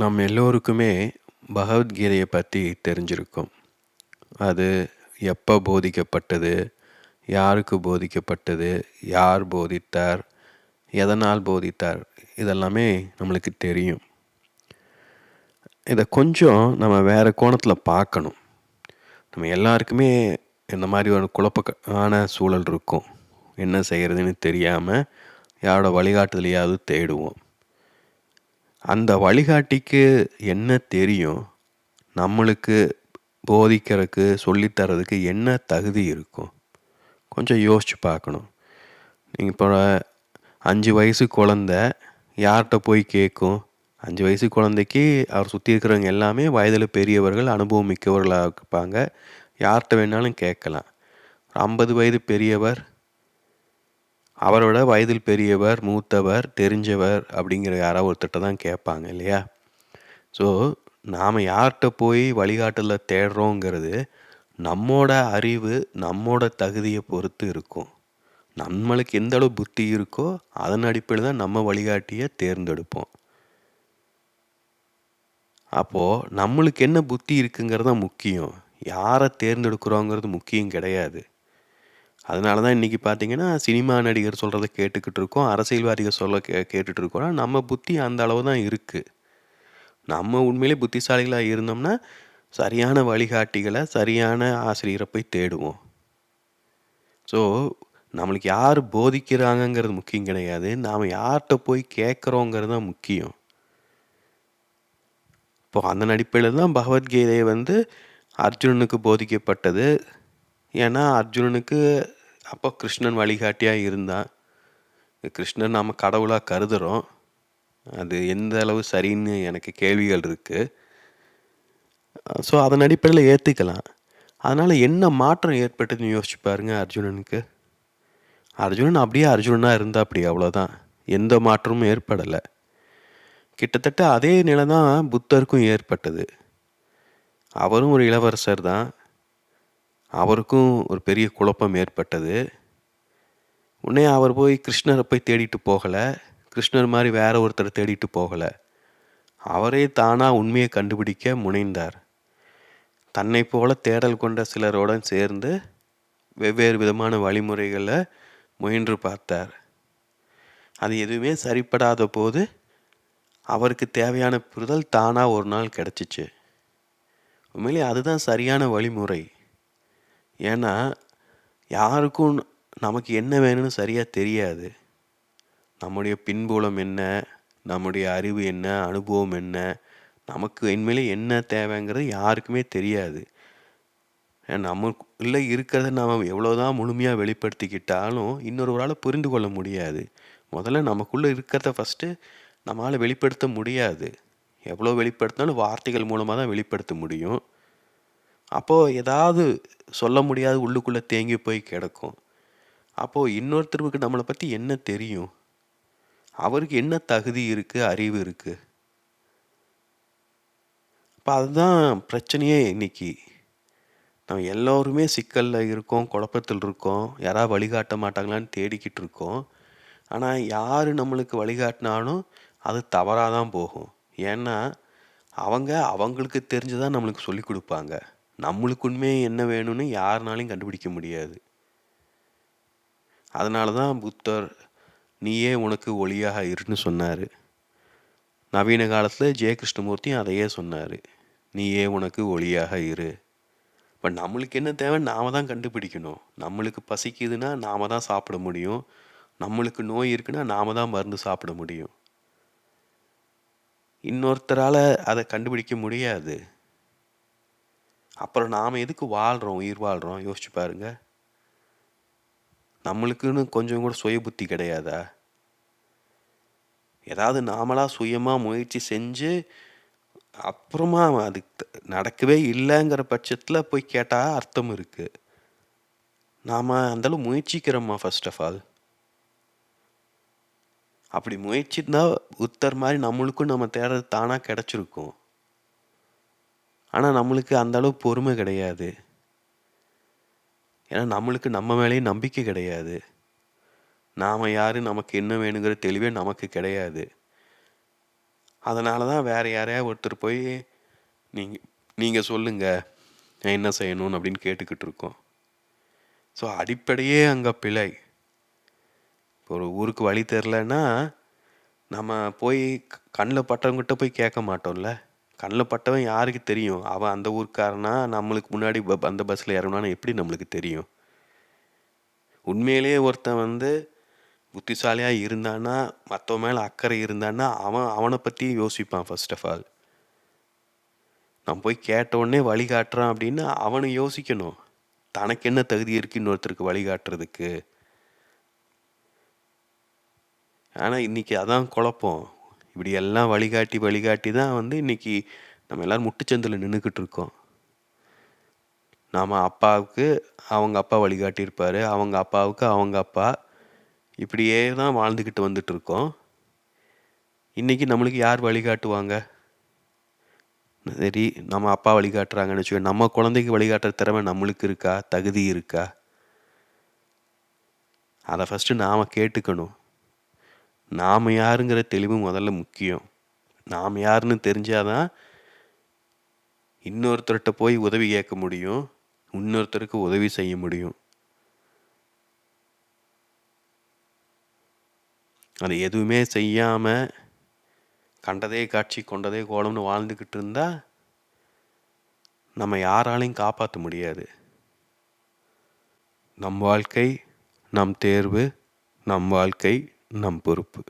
நம்ம எல்லோருக்குமே பகவத்கீதையை பற்றி தெரிஞ்சிருக்கும். அது எப்போ போதிக்கப்பட்டது யாருக்கு போதிக்கப்பட்டது யார் போதித்தார் எதனால் போதித்தார் இதெல்லாமே நம்மளுக்கு தெரியும். இதை கொஞ்சம் நம்ம வேறு கோணத்தில் பார்க்கணும். நம்ம எல்லாருக்குமே இந்த மாதிரி ஒரு குழப்பமான சூழல் இருக்கும். என்ன செய்கிறதுன்னு தெரியாமல் யாரோட வழிகாட்டுதலையாவது தேடுவோம். அந்த வழிகாட்டிக்கு என்ன தெரியும்? நம்மளுக்கு போதிக்கிறதுக்கு சொல்லித்தரதுக்கு என்ன தகுதி இருக்கும்? கொஞ்சம் யோசிச்சு பார்க்கணும். நீங்கள் இப்போ அஞ்சு வயசு குழந்த யார்கிட்ட போய் கேட்கும்? அஞ்சு வயசு குழந்தைக்கு அவர் சுற்றி இருக்கிறவங்க எல்லாமே வயதில் பெரியவர்கள் அனுபவம் மிக்கவர்களாக இருப்பாங்க. யார்கிட்ட வேணாலும் கேட்கலாம். ஐம்பது வயது பெரியவர் அவரோட வயதில் பெரியவர் மூத்தவர் தெரிஞ்சவர் அப்படிங்கிற யாராவது ஒருத்தர்கிட்ட தான் கேட்பாங்க இல்லையா? ஸோ நாம் யார்கிட்ட போய் வழிகாட்டலில் தேடுறோங்கிறது நம்மோட அறிவு நம்மோட தகுதியை பொறுத்து இருக்கும். நம்மளுக்கு எந்த அளவு புத்தி இருக்கோ அதன் அடிப்படையில் தான் நம்ம வழிகாட்டியை தேர்ந்தெடுப்போம். அப்போது நம்மளுக்கு என்ன புத்தி இருக்குங்கிறது தான் முக்கியம். யாரை தேர்ந்தெடுக்கிறோங்கிறது முக்கியம் கிடையாது. அதனால தான் இன்றைக்கி பார்த்தீங்கன்னா சினிமா நடிகர் சொல்கிறத கேட்டுக்கிட்டு இருக்கோம். அரசியல்வாதிகள் சொல்ல கே கேட்டுட்டு இருக்கோம். நம்ம புத்தி அந்த அளவு தான் இருக்குது நம்ம உண்மையிலே புத்திசாலிகளாக இருந்தோம்னா சரியான வழிகாட்டிகளை சரியான ஆசிரியரை போய் தேடுவோம். ஸோ நம்மளுக்கு யார் போதிக்கிறாங்கங்கிறது முக்கியம் கிடையாது. நாம் யார்கிட்ட போய் கேட்குறோங்கிறது தான் முக்கியம். இப்போ அந்த அடிப்படையில் தான் பகவத்கீதையை வந்து அர்ஜுனனுக்கு போதிக்கப்பட்டது. ஏன்னா அர்ஜுனனுக்கு அப்போ கிருஷ்ணன் வழிகாட்டியாக இருந்தான் கிருஷ்ணன் நாம் கடவுளாக கருதுகிறோம் அது எந்த அளவு சரின்னு எனக்கு கேள்விகள் இருக்குது ஸோ அதன் அடிப்படையில் ஏற்றுக்கலாம் அதனால் என்ன மாற்றம் ஏற்பட்டதுன்னு யோசிச்சு பாருங்க அர்ஜுனனுக்கு. அர்ஜுனன் அப்படியே அர்ஜுனனாக இருந்தால் அப்படி அவ்வளோதான் எந்த மாற்றமும் ஏற்படலை. கிட்டத்தட்ட அதே நிலை தான் புத்தருக்கும் ஏற்பட்டது. அவரும் ஒரு இளவரசர் தான். அவருக்கும் ஒரு பெரிய குழப்பம் ஏற்பட்டது. உடனே அவர் போய் கிருஷ்ணரை போய் தேடிட்டு போகலை. கிருஷ்ணர் மாதிரி வேற ஒருத்தரை தேடிட்டு போகலை. அவரே தானாக உண்மையை கண்டுபிடிக்க முனைந்தார். தன்னை போல தேடல் கொண்ட சிலருடன் சேர்ந்து வெவ்வேறு விதமான வழிமுறைகளை முயன்று பார்த்தார். அது எதுவுமே சரிப்படாத போது அவருக்கு தேவையான புரிதல் தானாக ஒரு நாள் கிடச்சிச்சு. உண்மையிலே அதுதான் சரியான வழிமுறை. ஏன்னா யாருக்கும் நமக்கு என்ன வேணும்னு சரியாக தெரியாது. நம்முடைய பின்புலம் என்ன? நம்முடைய அறிவு என்ன? அனுபவம் என்ன? நமக்கு உண்மையிலே என்ன தேவைங்கிறது யாருக்குமே தெரியாது. நமக்குள்ளே இருக்கிறத நாம் எவ்வளோதான் முழுமையாக வெளிப்படுத்திக்கிட்டாலும் இன்னொருவரால் புரிந்து கொள்ள முடியாது. முதல்ல நமக்குள்ளே இருக்கிறத ஃபஸ்ட்டு நம்மளால் வெளிப்படுத்த முடியாது. எவ்வளோ வெளிப்படுத்தினாலும் வார்த்தைகள் மூலமாக தான் வெளிப்படுத்த முடியும். அப்போது ஏதாவது சொல்ல முடியாது உள்ளுக்குள்ளே தேங்கி போய் கிடக்கும். அப்போது இன்னொருத்தருக்கு நம்மளை பற்றி என்ன தெரியும்? அவருக்கு என்ன தகுதி இருக்குது அறிவு இருக்குது இப்போ அதுதான் பிரச்சனையே இன்னைக்கு. நம்ம எல்லோருமே சிக்கலில் இருக்கோம் குழப்பத்தில் இருக்கோம் யாராவது வழிகாட்ட மாட்டாங்களான்னு தேடிக்கிட்டு இருக்கோம். ஆனால் யார் நம்மளுக்கு வழிகாட்டினாலும் அது தவறாக தான் போகும். ஏன்னா அவங்க அவங்களுக்கு தெரிஞ்சுதான் நம்மளுக்கு சொல்லி கொடுப்பாங்க. நம்மளுக்கு உண்மையே என்ன வேணும்னு யாருனாலையும் கண்டுபிடிக்க முடியாது. அதனால தான் புத்தர் நீயே உனக்கு ஒளியாக இருன்னு சொன்னார். நவீன காலத்தில் ஜெய கிருஷ்ணமூர்த்தியும் அதையே சொன்னார். நீயே உனக்கு ஒளியாக இரு. இப்போ நம்மளுக்கு என்ன தேவை? நாம தான் கண்டுபிடிக்கணும். நம்மளுக்கு பசிக்குதுன்னா நாம தான் சாப்பிட முடியும். நம்மளுக்கு நோய் இருக்குன்னா நாம தான் மருந்து சாப்பிட முடியும். இன்னொருத்தரால் அதை கண்டுபிடிக்க முடியாது. அப்புறம் நாம் எதுக்கு வாழ்கிறோம் உயிர் வாழ்கிறோம் யோசிச்சு பாருங்க. நம்மளுக்குன்னு கொஞ்சம் கூட சுய புத்தி கிடையாதா? ஏதாவது நாமளாக சுயமாக முயற்சி செஞ்சு அப்புறமா அது நடக்கவே இல்லைங்கிற பட்சத்தில் போய் கேட்டால் அர்த்தம் இருக்குது நாம் அந்தளவு முயற்சிக்கிறோமா ஃபர்ஸ்ட் ஆஃப் ஆல் அப்படி முயற்சிருந்தா உத்தர் மாதிரி நம்மளுக்கும் நம்ம தேடுறது தானாக கிடச்சிருக்கும். ஆனால் நம்மளுக்கு அந்த அளவு பொறுமை கிடையாது. ஏன்னா நம்மளுக்கு நம்ம மேலேயும் நம்பிக்கை கிடையாது. நாம் யார் நமக்கு என்ன வேணுங்கிற தெளிவே நமக்கு கிடையாது. அதனால தான் வேறு யாரையா ஒருத்தர் போய் நீங்கள் நீங்கள் சொல்லுங்கள் நான் என்ன செய்யணும்னு அப்படின்னு கேட்டுக்கிட்டு இருக்கோம். ஸோ அடிப்படையே அங்கே பிழை. ஒரு ஊருக்கு வழி தெரிலன்னா நம்ம போய் கண்ணில் பட்டவங்கிட்ட போய் கேட்க மாட்டோம்ல? கண்ணில் பட்டவன் யாருக்கு தெரியும்? அவன் அந்த ஊருக்காரனா? நம்மளுக்கு முன்னாடி ப- அந்த பஸ்ஸில் இறங்கினான்னு எப்படி நம்மளுக்கு தெரியும்? உண்மையிலேயே ஒருத்தன் வந்து புத்திசாலியாக இருந்தான்னா மற்றவன் மேலே அக்கறை இருந்தான்னா அவன் அவனை பற்றி யோசிப்பான் ஃபர்ஸ்ட் ஆஃப் ஆல் நம்ம போய் கேட்டவுடனே உடனே வழிகாட்டுறான் அப்படின்னா அவனை யோசிக்கணும். தனக்கு என்ன தகுதி இருக்கு இன்னொருத்தருக்கு வழிகாட்டுறதுக்கு ஆனால் இன்னைக்கு அதான் குழப்பம். இப்படி எல்லாம் வழிகாட்டி வழிகாட்டி தான் வந்து இன்னைக்கு நம்ம எல்லோரும் முட்டுச்சந்தில் நின்றுக்கிட்டு இருக்கோம். நாம் அப்பாவுக்கு அவங்க அப்பா வழிகாட்டியிருப்பார் அவங்க அப்பாவுக்கு அவங்க அப்பா. இப்படியே தான் வாழ்ந்துக்கிட்டு வந்துட்டுருக்கோம் இன்றைக்கி நம்மளுக்கு யார் வழிகாட்டுவாங்க? சரி நம்ம அப்பா வழிகாட்டுறாங்கன்னு வச்சுக்கோ நம்ம குழந்தைக்கு வழிகாட்டுற திறமை நம்மளுக்கு இருக்கா? தகுதி இருக்கா? அதை ஃபஸ்ட்டு நாம் கேட்டுக்கணும். நாம் யாருங்கிற தெளிவு முதல்ல முக்கியம். நாம் யாருன்னு தெரிஞ்சாதான் இன்னொருத்தர்கிட்ட போய் உதவி கேட்க முடியும். இன்னொருத்தருக்கு உதவி செய்ய முடியும். அது எதுவுமே செய்யாமல் கண்டதே காட்சி கொண்டதே கோலம்னு வாழ்ந்துக்கிட்டு இருந்தால் நம்ம யாராலையும் காப்பாற்ற முடியாது. நம் வாழ்க்கை நம் தேர்வு நம் வாழ்க்கை நம் பொறுப்பு.